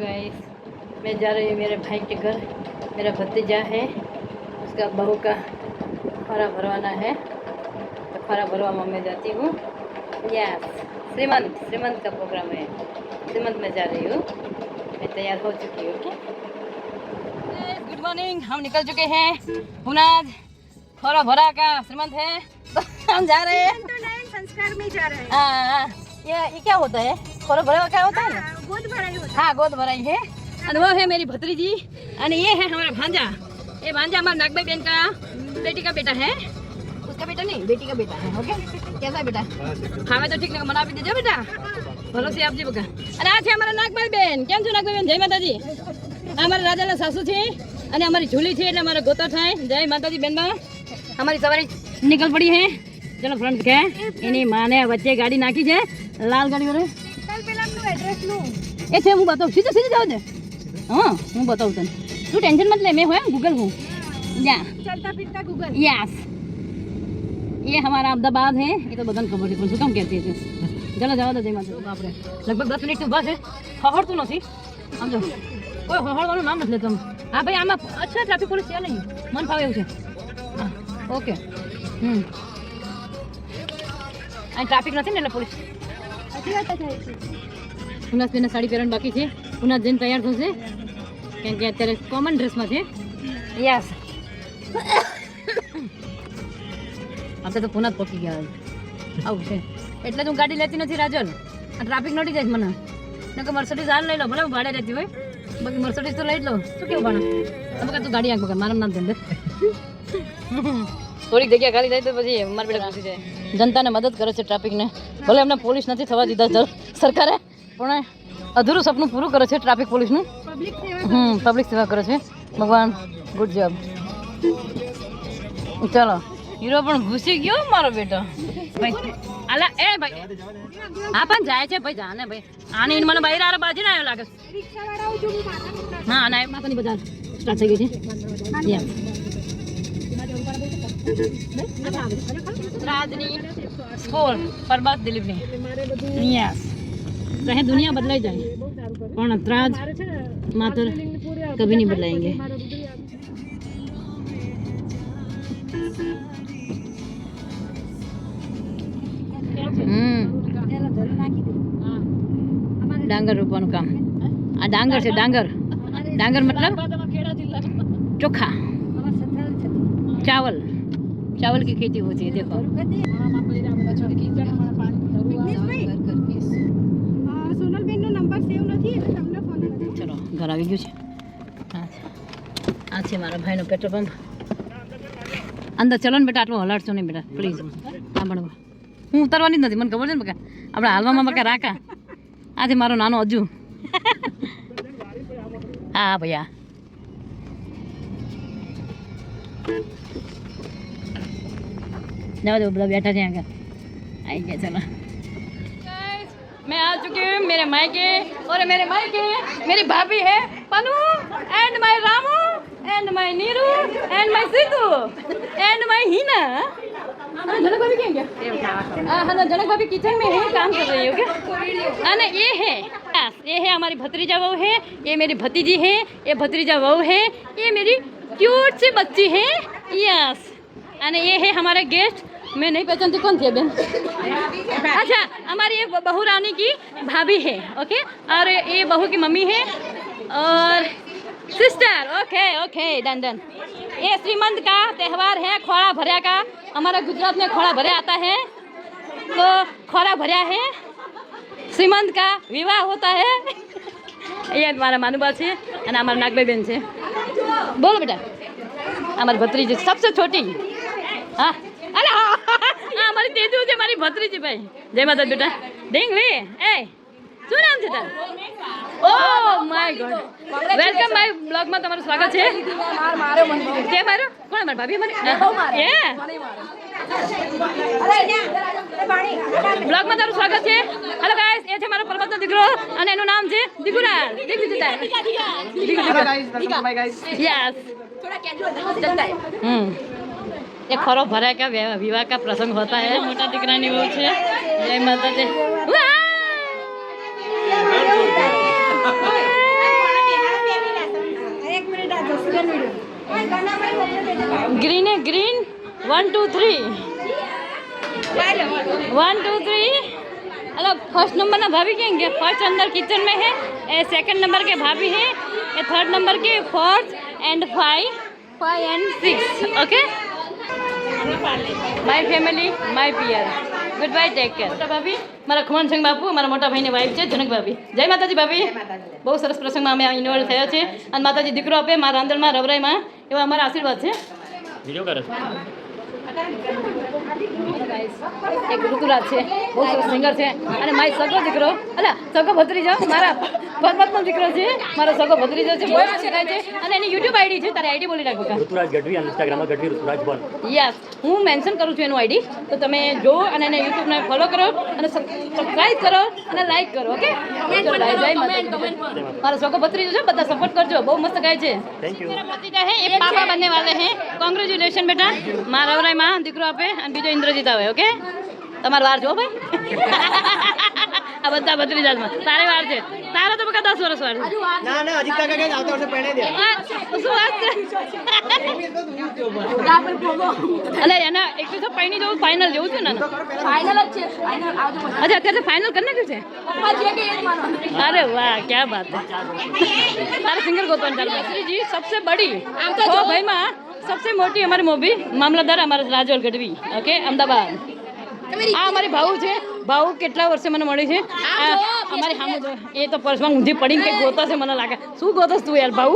Guys मैं जा रही हूँ मेरे भाई के घर। मेरा भतीजा है उसका बहू का खरा भरवाना है। तो खरा भरवा में जाती हूँ। यस श्रीमंत श्रीमंत का प्रोग्राम है। श्रीमंत में जा रही हूँ। मैं तैयार हो चुकी हूँ ओके गुड मॉर्निंग हम निकल चुके हैं। हुनाज खरा भरा का श्रीमंत है। तो हम जा रहे हैं। तो संस्कार में जा रहे हैं हाँ, ये ये क्या होता है? खरा भरा क्या होता है ना हाँ, गोद भराई होता હા ગોદ ભરાઈ है અને वो है मेरी भतरीजी અને ये है हमारा भांजा ये भांजा हमारा नागबाई बहन का बेटी का बेटा है उसका बेटा नहीं बेटी का बेटा है ओके कैसा है बेटा हाँ मैं तो ठीक मना भी दीजिए बेटा ભલો છે આપજી બકા અને આ છે અમારા નાગબાઈ બેન કેમ છો નાગબાઈ બેન જય માતાજી આ અમારા રાજાના સાસુ છે અને અમારી ઝૂલી છે એટલે અમારા ગોતા થાય જય માતાજી બેનબા અમારી સવારે નીકળ પડી હે ચલો ફ્રન્ટ કે એની માને વચ્ચે ગાડી નાખી છે લાલ ગાડી વાળો એ છે હું બતાવું સીધું સીધું જાવ દે હા હું બતાવું તને તું ટેન્શન મત લે મેં હોય ગૂગલ હું યા चलता फिरता गूगल यस ये हमारा अहमदाबाद है ये तो બધાને ખબર છે પણ શું કામ કહેતી છે ચાલો જવા દો જય માતા બાપરે લગભગ દસ મિનિટ ઊભા છે હહડતું નથી સમજો કોઈ હહડવાનું નામ નથી લેતું હા ભાઈ આમાં અચ્છા ટ્રાફિક પોલીસ છે નહીં મન ફાવે એવું છે હા ઓકે હમ અહીં ટ્રાફિક નથી ને એટલે પોલીસ अच्छी बात है ઉનાસબેનને સાડી પહેરવાની બાકી છે. ઉનાસ જઈને તૈયાર થશે. કેમ કે અત્યારે કોમન ડ્રેસમાં છે. યસ. આપણે તો પુના પહોંચી ગયા આવું છે. એટલે હું ગાડી લેતી નથી રાજન. આ ટ્રાફિક નડી જાય મને. નકર મર્સડીઝ હાલ લઈ લો. ભલે હું ભાડે રહેતી હોય. બાકી મર્સડીઝ તો લઈ જ લો. શું કેવું ભણા? તમે તું ગાડી આંખ બગા મારું નામ ધંધે. થોડીક જગ્યા ખાલી થાય તો પછી મારા બેટા ઘૂસી જાય. જનતાને મદદ કરે છે ટ્રાફિકને ભલે એમને પોલીસ નથી થવા દીધા સર- સરકારે પણ અધૂરું સપનું પૂરું કરે છે ટ્રાફિક પોલીસનું. હમ પબ્લિક સેવા કરે છે. ભગવાન ગુડ જોબ ચાલો હીરો પણ ઘૂસી ગયો મારો બેટો. ભાઈ અલા એ ભાઈ હા પણ જાય છે ભાઈ જાને ભાઈ. આને એને મને બહાર આરો બાજી ના આવ્યો લાગે હા ના માતાની બજાર સ્ટાર્ટ થઈ ગઈ છે. રાજની સ્કૂલ પરબાદ દિલીપની યસ ચાહે દુનિયા બદલાઈ જાય પણ અતરાજ માત્ર કભી નહીં બદલાએંગે ડાંગર રોપવાનું કામ આ ડાંગર છે ડાંગર ડાંગર મતલબ ચોખા ચાવલ चावल। की खेती होती है देखो। ઘર આવી ગયું છે. આ છે મારા ભાઈનો પેટ્રોલ પંપ. અંદર ચલો ને બેટા આટલું હલાડશો નહીં બેટા પ્લીઝ હા પણ હું ઉતરવાની જ નથી મને ખબર છે ને બકા? આપણે હાલવામાં બકા રાખા આજે મારો નાનો અજુ. હા ભાઈ જવા દો બધા બેઠા છે આગળ. આવી ગયા ચલો. मैं आ चुकी हूँ, मेरे मायके और मेरे मायके, मेरी भाभी है Panu and my Ramu and my Niru and my Situ and my Heena. Janak भाभी क्या? हाँ जनक भाभी किचन में है काम कर रही है ओके हाँ ना ये है ये है हमारी भतीजा बहू है, ये मेरी भतीजी है, ये भतीजा बहू है, ये मेरी क्यूट सी बच्ची है यस અને ये है हमारे गेस्ट मैं नहीं पहचानती कौन थी बहन अच्छा हमारी ये बहू रानी की भाभी है ओके और ये बहू की मम्मी है और sister okay okay done done ये श्रीमंत का त्यौहार है खोड़ा भरिया का हमारा गुजरात में खोड़ा भरिया आता है तो खोड़ा भरिया है શ્રીમંત કા વિવાહ હોતા હે અહીંયા મારા માનુબા છે અને અમારા નાગભાઈ બેન છે બોલો બેટા અમારી ભત્રીજી સબસે છોટી હા અરે હા મારી તેજુ છે મારી ભત્રીજી ભાઈ. જય માતા બેટા. ઢીંગલી એ શું નામ છે તારું? Oh my God. Welcome my બ્લોગમાં તમારું સ્વાગત છે. તે મારો? કોણ મારા? ભાભી મારી. એ? બ્લોગમાં તારું સ્વાગત છે. હેલો ગાઈસ એ છે મારો પરબતનો દીકરો અને એનું નામ છે દીકુરાલ દીકુ જતા. Yes hmm. ये खरो भरा का विवाह का प्रसंग होता है मोटा दीकरानी वो छे जय माता दे ग्रीन है green one two three one two three hello first number ना भाभी कहेंगे फर्स्ट अंदर किचन में है ए सेकंड नंबर के भाभी है ए थर्ड नंबर के fourth and five five and six okay my family my પિયર ગુડ બાય ટેક કેર મોટા ભાભી મારા ખુમાનસિંહ બાપુ મારા મોટા ભાઈની વાઈફ છે જનક ભાભી. જય માતાજી ભાભી. બહુ સરસ પ્રસંગમાં અમે ઇન્વોલ્વ થયા છે અને માતાજી દીકરો આપે મારા આંદરમાં રવરાઈમાં એવા અમારા આશીર્વાદ છે. વીડિયો કરે છે. એક ઋતુરાજ છે બહુ સરસ સિંગર છે. અને મારી સગો દીકરો અલા સગો ભત્રીજો મારા પરમાત્મા દીકરો છે મારો સગો ભત્રીજો છે બહુ શીખાય છે. અને એની યુટ્યુબ આઈડી છે તારે આઈડી બોલી નાખો ઋતુરાજ ગઢવી અને ઇન્સ્ટાગ્રામમાં ગઢવી ઋતુરાજ બોલ. યસ હું મેન્શન કરું છું એનું આઈડી તો તમે જો અને એને યુટ્યુબ ને ફોલો કરો અને સબસ્ક્રાઇબ કરો અને લાઈક કરો ઓકે મારો સગો ભત્રીજો છે બધા સપોર્ટ કરજો બહુ મસ્ત ગાય છે. થેન્ક યુ ભત્રીજા હે એક પાપા બનને વાલે હે. કોંગ્રેચ્યુલેશન બેટા. મારા રાયમાં દીકરો આપે અને બીજો ઇન્દ્રજીત આવે. ભાઈ ઓકે? તમારે વાર જો ભાઈ? આ બધા બત્રીજાજમાં તારે વાર છે. તારે તો બકા 10 વર્ષ વાર ના ના અજીત કાકા કે આવતા વર્ષે પહેણે દે. શું વાત છે? અલે એના એક તો પહેણી જવું ફાઇનલ જેવું છે ને. ફાઇનલ જ છે ફાઇનલ આવજો અચ્છા અત્યારે ફાઇનલ કરી નાખ્યું છે? અરે વાહ ક્યા બાત છે. તારે સિંગર ગોતવાનું ચાલુ શ્રીજી સબસે બડી. આમ તો ભાઈ માં सबसे મોટી અમારી મોભી મામલતદાર અમારા રાજોલ ગઢવી ઓકે અમદાવાદ આ અમારી ભાઉ છે ભાઉ કેટલા વર્ષે મને મળી છે આ અમારી સામે જો એ તો પર્સમાં ઊંધી પડીને કંઈક ગોતો છે મને લાગે શું ગોતસ તું યાર ભાઉ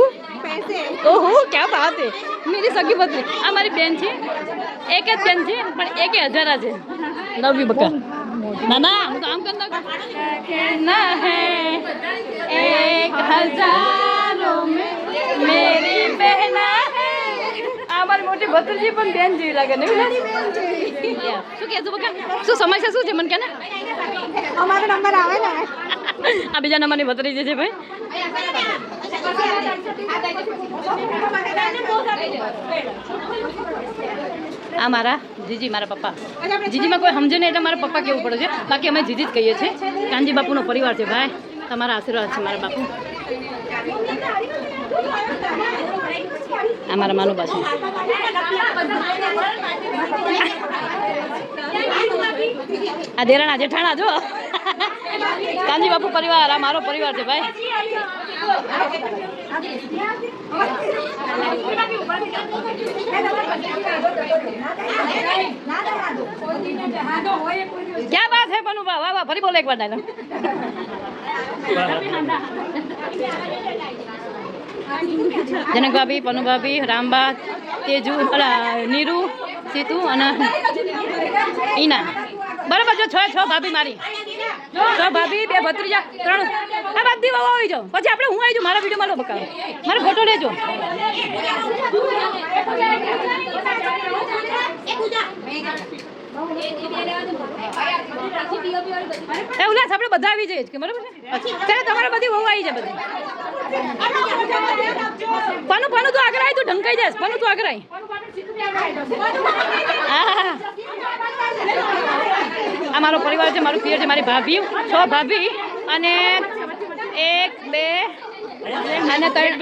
ઓહો ક્યાં બાત હે મેરી સગી પત્ની આ મારી બેન છે એક જ બેન છે પણ એક હજારા છે લવ યુ બકા ના ના હું તો આમ કરતા कहना है एक हजारों में મોટી ભત્રીજી પણ બેન જેવી લાગે ને શું કહેશું બકા? શું સમસ્યા શું છે મને કે ને અમારો નંબર આવે ને. આ બીજા નંબરની બતરી છે ભાઈ. આ મારા જીજી મારા પપ્પા. જીજીમાં કોઈ સમજે નહીં એટલે મારા પપ્પા કેવું પડે છે? બાકી અમે જીજી જ કહીએ છીએ. કાનજી બાપુનો પરિવાર છે ભાઈ. તમારા આશીર્વાદ છે મારા બાપુ. આ માનું છે આ દેરાણા જેઠાણા જો. કાંજી બાપુ પરિવાર, આ મારો પરિવાર છે ભાઈ. ક્યાં બાત હે પનુભા વાહ વાહ, ફરી બોલે એક વાર ડાયલોગ જનક ભાભી પનુ ભાભી રામબા તેજુ નીરુ, સીતુ અને ઈના. બરાબર જો છ છ ભાભી મારી. છ ભાભી, બે ભત્રીજા, ત્રણ. આ બધી બહુ આવી જાઓ. પછી આપણે હું આવી જાઉં? મારા વિડીયોમાં લો બકાવો મારો ફોટો લેજો. એ ઉલ્લાસ, આપણે બધા આવી જઈએ કે બરાબર છે? ત્યારે તમારે બધી વહુ આવી જાય બધી. પાનું પાનું તું આગળ આવી તું ઢંકાઈ જાય પાનું તું આગળ આવી. આ મારો પરિવાર છે, મારું પિયર છે, મારી ભાભી, છ ભાભી અને એક, બે, અને ત્રણ.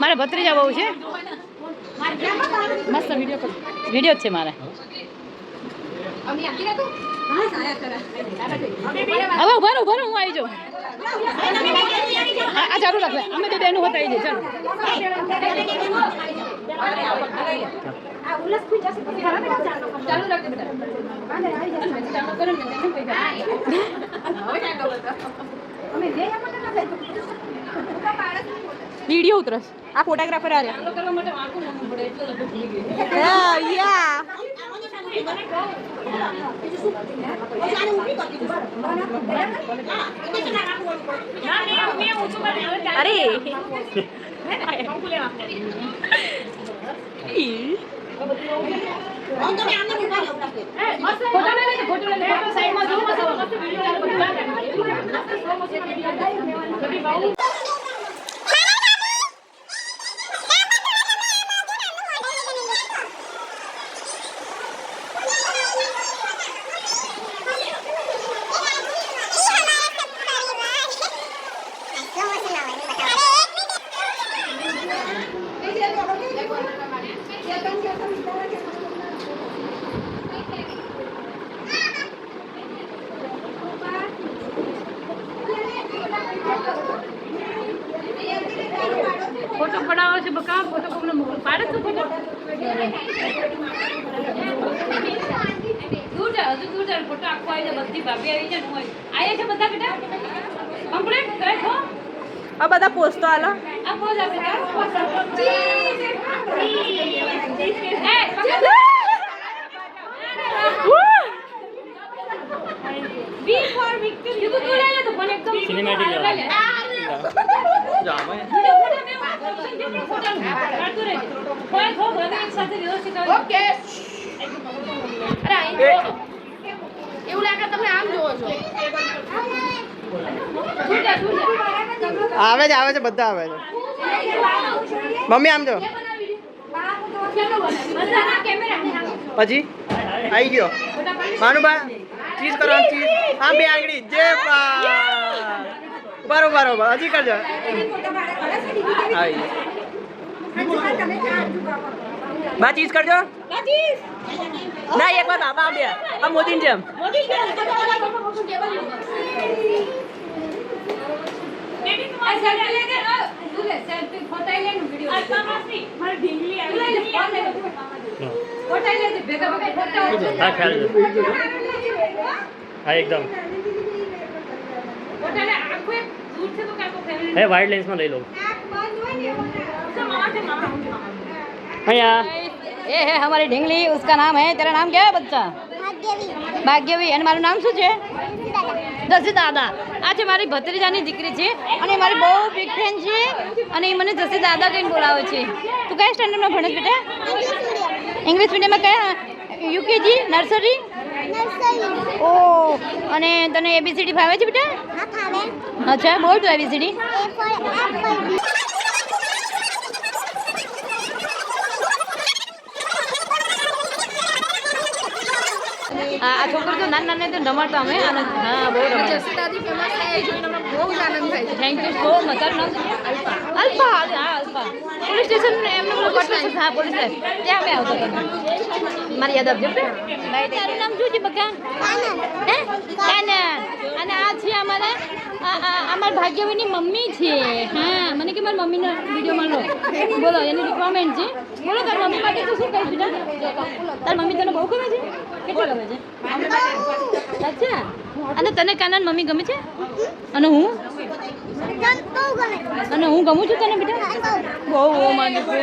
મારા ભત્રીજા બહુ છે. મસ્ત વીડિયો વીડિયો જ છે મારે. હવે ઊભા રહો ઊભા રહો હું આવી જાઉં. આ ચાલુ રાખે. અમે તો બેનું હોતા આવી જાય ચાલો. ચાલુ રાખજો બેટા ચાલુ કરો ને તેને કઈ વીડિયો ઉતરસ આ ફોટોગ્રાફર આ ગઈ યા. અરે ફોટો લઈ લેજો ફોટો લઈ લેજો ફોટો સાઈડમાં જો છે આવે છે, બધા આવે છે. મમ્મી, આમ જો. પછી? આવી ગયો. માનુબા ચીઝ કરો ચીઝ. આમ બે આંગળી. જે બરોબર બરોબર હજી કરજો. આવી. બા, ચીઝ કરજો. ના, એક વાર બાબા બે આ મોદીની જેમ. સેલ્ફી લે કે હે વાઇડ લેન્સ લઈ લો અહીંયા. એ હે હમારી ઢીંગલી ઉસકા નામ હે? તેરા નામ ક્યા બચ્ચા? ભાગ્યવી. ભાગ્યવી. અને મારું નામ શું છે? જસી દાદા આ છે મારી ભત્રીજાની દીકરી છે અને મારી બહુ બિગ ફેન છે અને એ મને જસી દાદા કહીને બોલાવે છે. તું કયા સ્ટેન્ડર્ડમાં ભણે બેટા? ઇંગ્લિશ મીડિયમમાં કયા યુકેજી નર્સરી ઓ અને તને એબીસીડી ફાવે છે બેટા? અચ્છા બોલ તું એબીસીડી આ છોકરી તો નાના નાના તો રમાડતા અમે. અને હા બહુ રમાડે થેન્ક યુ સો મચ તારું નામ? અલ્પા હા અલ્પા પોલીસ સ્ટેશન એમને પેલું કટલું છે હા પોલીસ સ્ટેશન ત્યાં અમે આવતો મારી યાદ આપજો તારું નામ શું છે બકા હે? કાનન અને આ છે અમારા અમારા ભાગ્યવીની મમ્મી છે. હા મને કે મારી મમ્મીનો વીડિયો મળો બોલો એની રિક્વાયરમેન્ટ છે. બોલો તારી મમ્મી માટે તું શું કહીશ બેટા તારી મમ્મી તને બહુ ગમે છે? કેટલી ગમે છે? અચ્છા અને તને કાનાન મમ્મી ગમે છે? અને હું? અને હું ગમું છું તને બેટા? બહુ બહુ માનું છું.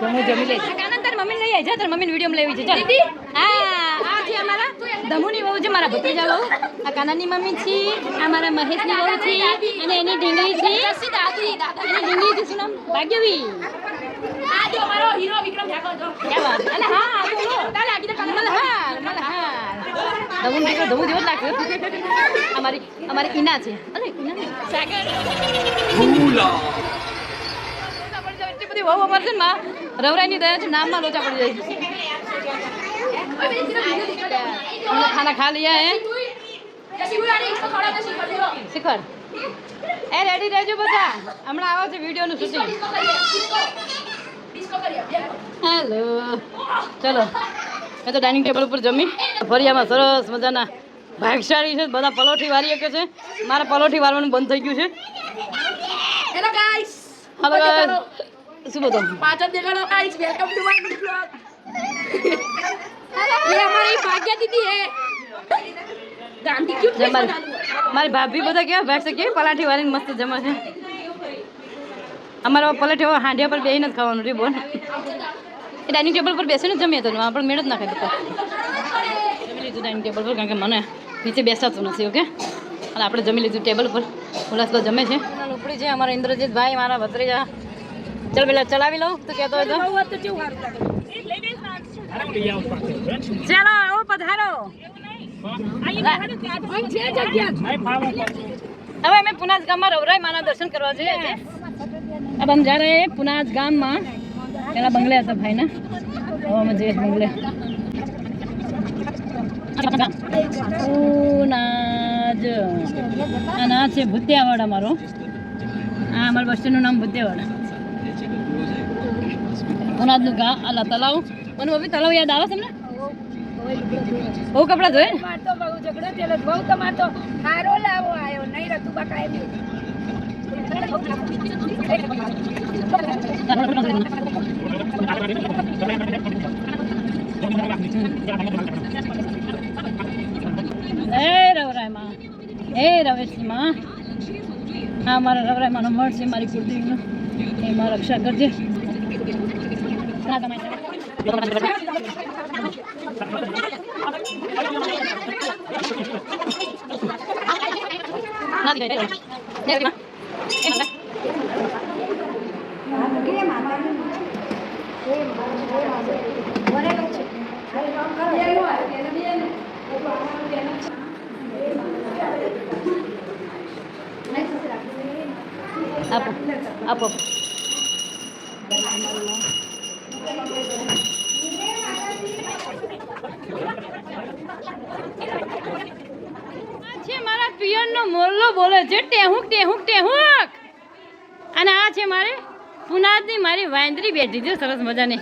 જમું જમી લે. કાના તાર મમ્મી લઈ આવી જા તારી મમ્મીને વીડિયો લેવી છે ચાલ હા આ છે અમારા દમુની વહુ છે મારા ભત્રીજા વહુ. આ કાનાની મમ્મી છે આ મારા મહેશની વહુ છે અને એની ડીંગળી છે. એની ડીંગળી છે શું નામ? ભાગ્યવી. આ જો મારો હીરો વિક્રમ ઠાકોર જો. અલે હા તાલે આખી તો કલર હા હા દમું દેખો દમું જેવો લાગ્યો. અમારી અમારી ઈના છે. અરે ઈના સાગર. ભૂલા. માં. રવરાઈની દયા છે નામમાં લોચા પડી જાય ખાના ખા લીયા હે? શિખર. એ રેડી રહેજો બધા. હમણાં આવો છે વીડિયો નું શૂટિંગ હેલો ચલો મેં તો ડાઇનિંગ ટેબલ ઉપર જમી. ફરિયામાં સરસ મજાના ભાગશાળી છે બધા પલોઠી વારી શકે છે. મારે પલોઠી વારવાનું બંધ થઈ ગયું છે. હેલો ગાઈસ હેલો ગાઈસ શું બધું પાછળ દેખાડો guys welcome to my blog એ અમારી ભાગ્યા દીદી હે. ગાંધી ક્યું મારી ભાભી બધા કેવા ભાગશે કે પલાઠી વારીને મસ્ત જમા છે. અમારા પલટ એવો હાંડિયા પર બેસીને જ ખાવાનું રે બોન એ ડાઇનિંગ ટેબલ પર બેસીને જ જમીએ તો આપણે મેળ જ ના ખાઈ જમી લીધું ડાઇનિંગ ટેબલ પર કારણ કે મને નીચે બેસાતું નથી ઓકે? અને આપણે જમી લીધું ટેબલ પર. તો જમે છે. ઉપડી છે અમારા ઇન્દ્રજીત ભાઈ મારા ભત્રીજા. ચાલ પેલા ચલાવી લઉં તો કહેતો હોય તો. ચાલો આવો પધારો. હવે અમે પુનાજ ગામમાં રવરાય માના દર્શન કરવા જઈએ છીએ अब हम जा रहे हैं पुनाज गाम में પેલા બંગલે હતા ભાઈના હવે અમે જઈએ છીએ બંગલે પુનાજ અને આ છે ભૂતિયાવાડ અમારો આ અમારા બસ સ્ટેન્ડનું નામ ભૂતિયાવાડ પુનાજનું ગામ આલા તલાવ મને મમ્મી તલાવ યાદ આવે છે તમને બહુ કપડાં ધોયે ને માર તો બહુ ઝઘડો થયેલો બહુ તમાર તો હારો લાવો આયો નહીં રતું બકા એમ એ રવરાયમાં એ રવેશમાં હા મારા રવરાયમાંનો મળ છે મારી કુળદેવીનો એ મારા રક્ષા કરજે હા તમારે ના આપો આપો આ છે મારા બોલો, બોલે છે ટેહુંક ટેહુંક, ટેહુક. અને આ છે મારે પુનાદની મારી વાંદરી બેઠી છે, સરસ મજાની.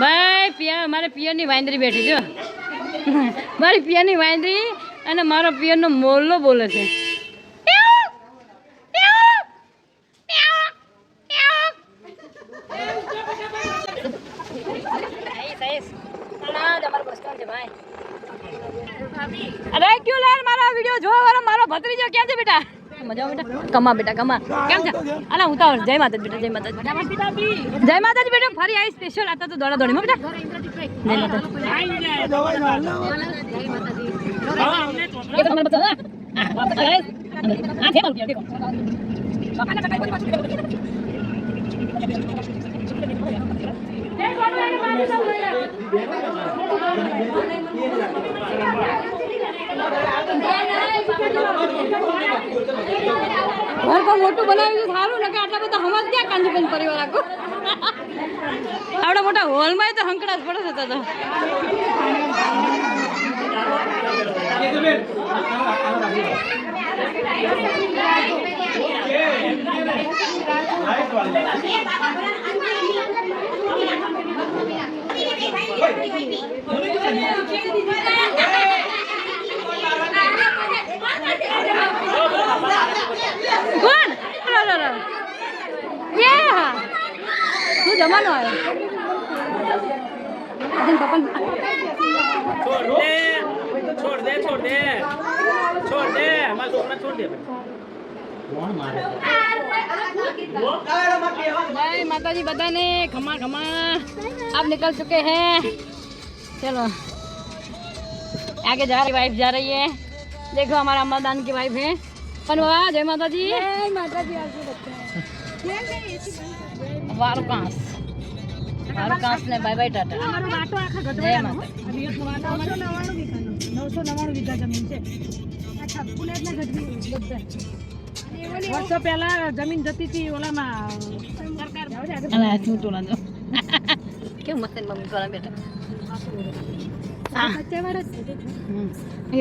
ભાઈ પિયર મારે પિયરની વાંદરી બેઠી છે. મારી પિયરની વાંદરી અને મારો પિયરનો મોલ્લો બોલે છે ટેહુક, ટેહુક, ટેહુક, ટેહુક. Ice, ice. ના, જ અમારું બસ સ્ટેન્ડ છે ભાઈ રેગ્યુલર મારા વિડિયો જોવા વાળો મારો ભત્રીજો કેમ છે બેટા? મજા બેટા? કમા બેટા કમા. કેમ છે? અલા હું તો જય માતાજી બેટા જય માતાજી. જય માતાજી બેટા ફરી આવી સ્પેશિયલ આતા તો દોડા દોડી માં બેટા. જય માતાજી. ઘર તો મોટું બનાવ્યું સારું ને કે આટલા બધા હમજ ક્યાં કાંજીબેન પરિવાર આખો? આપણા મોટા હોલમાં તો હંકડા જ પડે છે તો જમાનો આવ્યો આજે પપ્પા છોડ દે છોડ દે છોડ દે છોડ દે અમારા છોકરા છોડ દે जय माता जी बताने खमा खमा अब निकल चुके हैं चलो आगे जा रही वाइफ जा रही है देखो हमारा अम्मादान की वाइफ है पनवा जय माता जी जय माता दी आपको बच्चे વારો કાંસ વારો કાંસ ને બાય બાય ટાટા અમારો વાટો આખા ગઢવાડાનો 999 વીઘાનો. 999 વીઘા જમીન છે. આખા પુલેટના ગઢવી બધા વર્ષો પહેલા જમીન જતી હતી ઓલામાં સરકાર ટોલા જો. કેમ મસ્ત મમ્મી ટોલા બેઠા?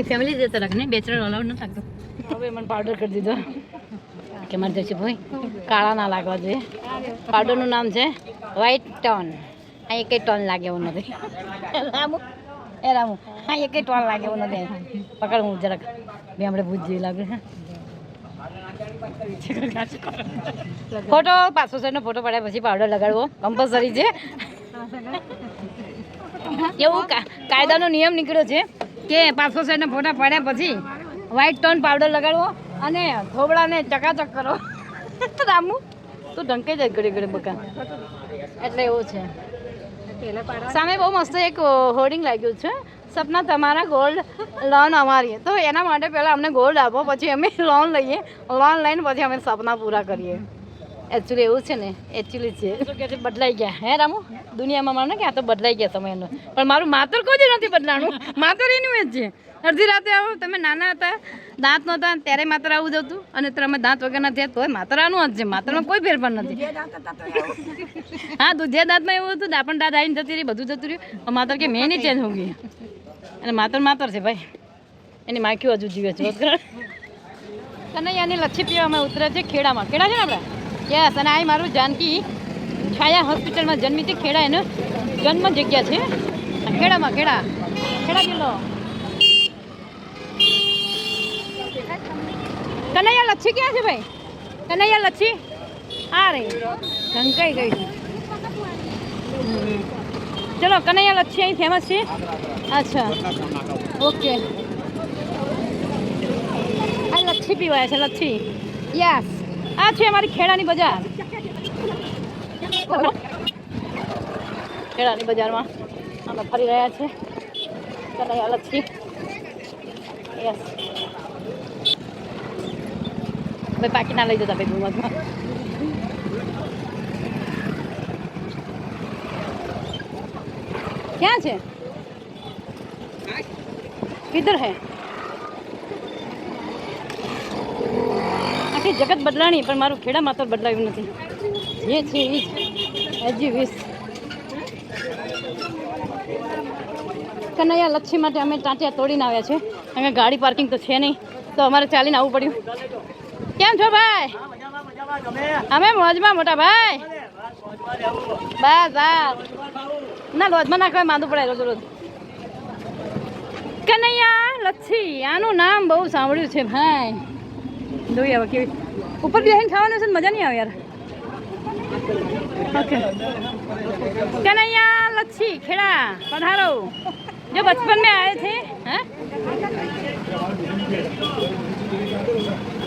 ફેમિલી જતા રાખને બેચરા અલાઉડ ન થતો હવે મને પાવડર કરી દીધો. કે મારે જશે ભાઈ? કાળા ના લાગવા જોઈએ. પાવડરનું નામ છે વ્હાઈટ ટોન આ એકે ટોન લાગે એવું નથી. રામુ એ રામુ હા એકે ટોન લાગે એવું નથી. પકડ હું જરાક. બે આપણે ભૂજ જેવી લાગે ફોટો પાંચસો સેટનો ફોટો પડ્યા પછી પાવડર લગાડવો. કમ્પલસરી છે. એવું કાયદાનો નિયમ નીકળ્યો છે કે પાછો સેટના ફોટા પડ્યા પછી વ્હાઈટ ટોન પાવડર લગાડવો. અને થોબડાને ચકાચક કરો. રામુ, તું ઢંકાઈ જાય ઘડી ઘડી બકા. એટલે એવું છે. સામે બહુ મસ્ત એક હોર્ડિંગ લાગ્યું છે. સપના તમારા ગોલ્ડ લોન અમારી તો એના માટે પહેલાં અમને ગોલ્ડ આપો, પછી અમે લોન લઈએ. લોન લઈને પછી અમે સપના પૂરા કરીએ. એકચ્યુઅલી એવું છે ને એકચ્યુઅલી છે શું કે બદલાઈ ગયા. હે રામુ? દુનિયામાં માનો કે આ તો બદલાઈ ગયા સમયનો. પણ મારું માતર કોઈ નથી બદલાણું. માતર એનું જ છે. અડધી રાતે આવો તમે નાના હતા દાંત નહોતા ત્યારે માત્ર આવું જતું અને તમે દાંત વગરના થયા તોય માત્ર આનું જ છે. માત્રમાં કોઈ ફેરફાર નથી. હા દૂધિયા દાંતમાં એવું હતું દાપણ દાંત આવીને જતી રહી બધું જતું રહ્યું. પણ માત્ર કે મેં નહીં ચેન્જ હું ગઈ અને માતર માતર છે ભાઈ. એની માખ્યું હજુ જીવે છે કનૈયાની લચ્છી પીવામાં અમે ઉતરે છે ખેડામાં. ખેડા છે ને આપણે? યસ, અને આ મારું જાનકી છાયા હોસ્પિટલમાં જન્મી હતી, ખેડા એનો જન્મ જગ્યા છે. ખેડામાં, ખેડા. ખેડા કિલ્લો કનૈયા લચ્છી ક્યાં છે ભાઈ? કનૈયા લચ્છી? આ રે. ઢંકાઈ ગઈ ચલો, કનૈયા લચ્છી અહીં ફેમસ છે. અચ્છા. ઓકે. આ લચ્છી પીવાય છે, લચ્છી. યસ. આ છે અમારી ખેડાની બજાર. ખેડાની બજારમાં અમે ફરી રહ્યા છે કનૈયા લચ્છી યસ ભાઈ પાકી ના લઈ જતા ભાઈ ગુમતમાં ક્યાં છે? કિધર હે? આખી જગત બદલાણી, પણ મારું ખેડા માત્ર બદલાયું નથી. જે છે એ જ. હજી વીસ. કનૈયા લચ્છી માટે અમે ટાંટિયા તોડીને આવ્યા છે. અહીંયા ગાડી પાર્કિંગ તો છે નહીં. તો અમારે ચાલીને આવવું પડ્યું. કેમ છો ભાઈ? અમે મોજમાં મોટા ભાઈ. બસ હા ના, લોજમાં નાખવા માંદું પડે રોજ રોજ. કનૈયા લચ્છી, આનું નામ બહુ સાંભળ્યું છે ભાઈ. જોઈએ હવે કેવી ઉપર બેસીને ખાવાનું છે મજા નહીં આવે યાર. ઓકે. કનૈયા લચ્છી, ખેડા, પધારો. જો બચપન મેં આયે થે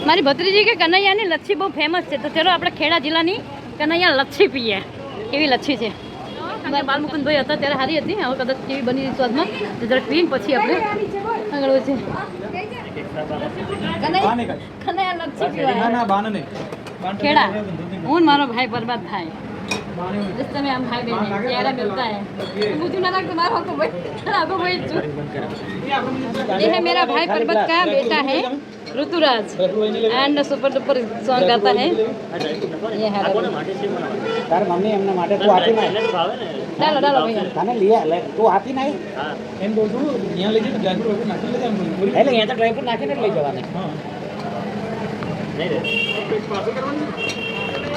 મારી ભત્રીજી કે કનૈયાની લચ્છી બહુ ફેમસ છે. તો ચલો આપણે ખેડા જિલ્લાની કનૈયા લચ્છી પીએ. એવી લચ્છી છે. બાલમુકુંદભાઈ હતા ત્યારે હારી હતી. હવે કદાચ કેવી બની સ્વાદમાં. તો જરાક પીને પછી આપણે આગળ વધીએ. ખેડા. હું મારો ભાઈ બરબાદ થાય. જસ્ટ તમે આમ ભાઈ બહેન ક્યારે મિલતા હે? મુજુ ના લાગતો મારો ભાઈ. ખરાબ એ હે મેરા ભાઈ પરબત કા બેટા હે? Rituraj and super duper song गाता है ये है તાર મમ્મી એમના માટે તું આપી નાખ डालो डालो भैया તને લઈ લે તું આપી નાખ એટલે અહીંયા તો ડ્રાઈવર નાખીને જ લઈ જવાના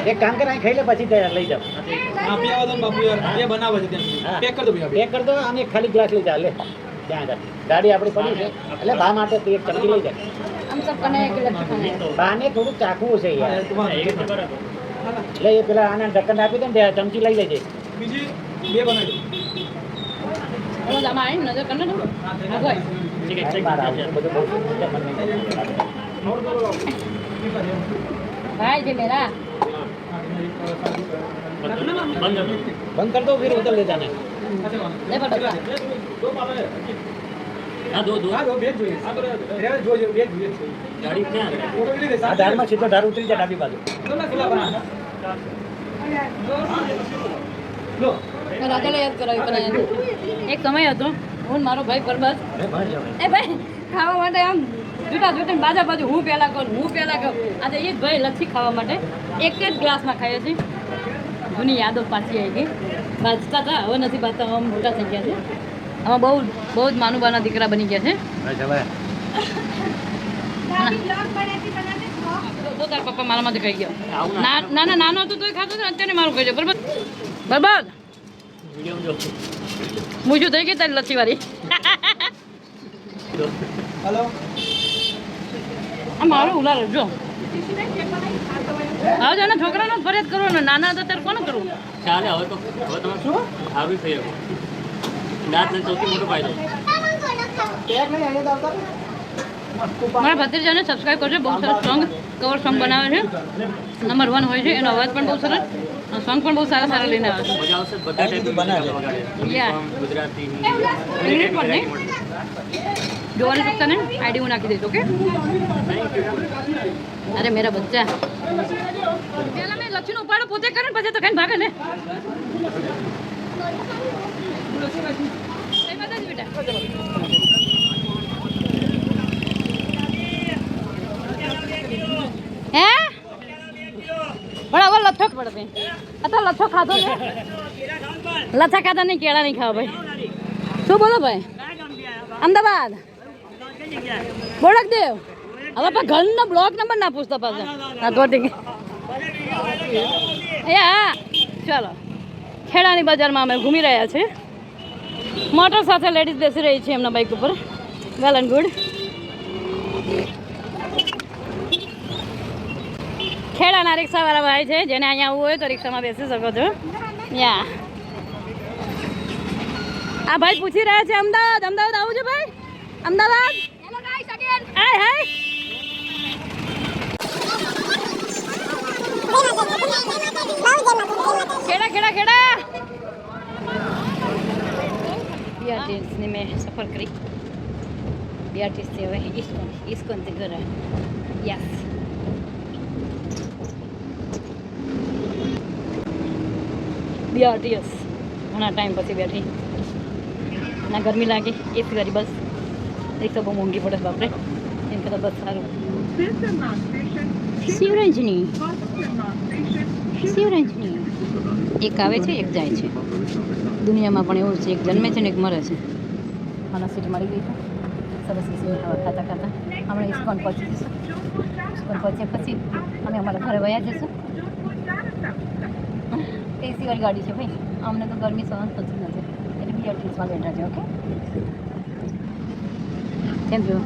એક કામ કર અહીં ખાઈ લે પછી તે લઈ જાવ પેક કર દો અને એક ખાલી ગ્લાસ લઈ જા લે ત્યાં આગળ ગાડી આપણી પડી છે એટલે બા માટે તું એક ચમચી લઈ જા हम सब कन्हैया की लड़की खाने हैं। બાને થોડુંક ચાખવું છે યાર એટલે એ પેલા આને ઢક્કન આપી દે ને તે ચમચી લઈ લેજે वो जमा है नजर करना ना हाँ, भाई બહાર આવું છું. બધું બહુ સુંદર મને भाई जी मेरा બંધ હા દો દો. યાદ કરાવી એક સમય હતો હું મારો ભાઈ પરબત. એ ભાઈ ખાવા માટે આમ જૂઠા જૂઠા બાજા બાજુ હું પહેલાં કહું હું પહેલાં કહું આજે એ ભાઈ લચ્છી ખાવા માટે એક જ ગ્લાસમાં ખાઈએ છે. જૂની યાદો પાછી આવી ગઈ. બાજતા હતા હવે નથી બાજતા આમ મોટા થઈ ગયા છે. આમાં બહુ બહુ જ માનુબાના દીકરા બની ગયા છે. તો તાર પપ્પા મારામાંથી ખાઈ ગયા. ના ના નાનો હતો તોય ખાતો હતો ને અત્યારે મારું ખાઈ ગયો બરાબર બરાબર મૂજું થઈ ગઈ તારી વાળી. આ મારો ઉલાર જો. હા છે ને છોકરાનો ફરિયાદ કરવાનો નાના હતા ત્યારે કોને કરવું? ચાલે હવે તો હવે તમે શું? આવી થઈ ગયું. દાંત ને સૌથી મોટો ફાયદો મારા ભત્રીજાને સબસ્ક્રાઈબ કરજો બહુ સરસ સોંગ કવર સોંગ બનાવે છે. નંબર વન હોય છે એનો અવાજ પણ બહુ સરસ સોંગ પણ બહુ સારા સારા લઈને આવે છે. મજા આવશે બધા ટાઈપની મ્યુઝિક વગાડે Yeah. ગુજરાતી ઇંગ્લિશ પણ નહીં જોવાની ચૂકતા ને આઈડી હું નાખી દઈશ ઓકે અરે મેરા બચ્ચા. પેલા મેં લચ્છીનો ઉપાડો પોતે કરે ને પછી તો ખાઈને ભાગે ને. કઈ વાત જ બેટા હે? પણ હવે લથો પડે ભાઈ. આ તો ખાધો નહીં, કેળા નહીં ખાવા ભાઈ. શું બોલો ભાઈ? અમદાવાદ. બોળક દેવ. હવે પણ ઘરનો બ્લોક નંબર ના પૂછતા પાછો. હા તો હા. ચાલો. ખેડાની બજારમાં અમે ઘૂમી રહ્યા છીએ. મોટર સાથે લેડીઝ બેસી રહી છે એમના બાઇક ઉપર વેલ એન્ડ ગુડ ખેડાના રિક્ષાવાળા ભાઈ છે જેને અહીંયા આવવું હોય તો રિક્ષામાં બેસી શકો છો યા આ ભાઈ પૂછી રહ્યા છે અમદાવાદ અમદાવાદ આવું છે ભાઈ અમદાવાદ હાય હાય ખેડા ખેડા ખેડા બીઆરટીએસની મેં સફર કરી બીઆરટીએસથી હવે ઇસ્કોન ઇસ્કોનથી ઘરે યસ બીઆરટીએસ ઘણા ટાઈમ પછી બેઠી ના ગરમી લાગે એસી વાળી બસ રિક્ષા બહુ મોંઘી પડે બાપરે એમ કરતાં બસ સારું શિવરંજની શિવરંજની એક આવે છે એક જાય છે દુનિયામાં પણ એવું છે એક જન્મે છે ને એક મરે છે. આના સીટ મળી ગઈ સરસ ખાતા ખાતા. હમણાં ઇસ્કોન પહોંચી જઈશું ઇસ્કોન પહોંચ્યા પછી અમે અમારા ઘરે વયા જઈશું એસી વાળી ગાડી છે ભાઈ. અમને તો ગરમી સહન થતી નથી. એટલે બીજા ટ્રીસમાં બેઠા છે ઓકે થેન્ક યુ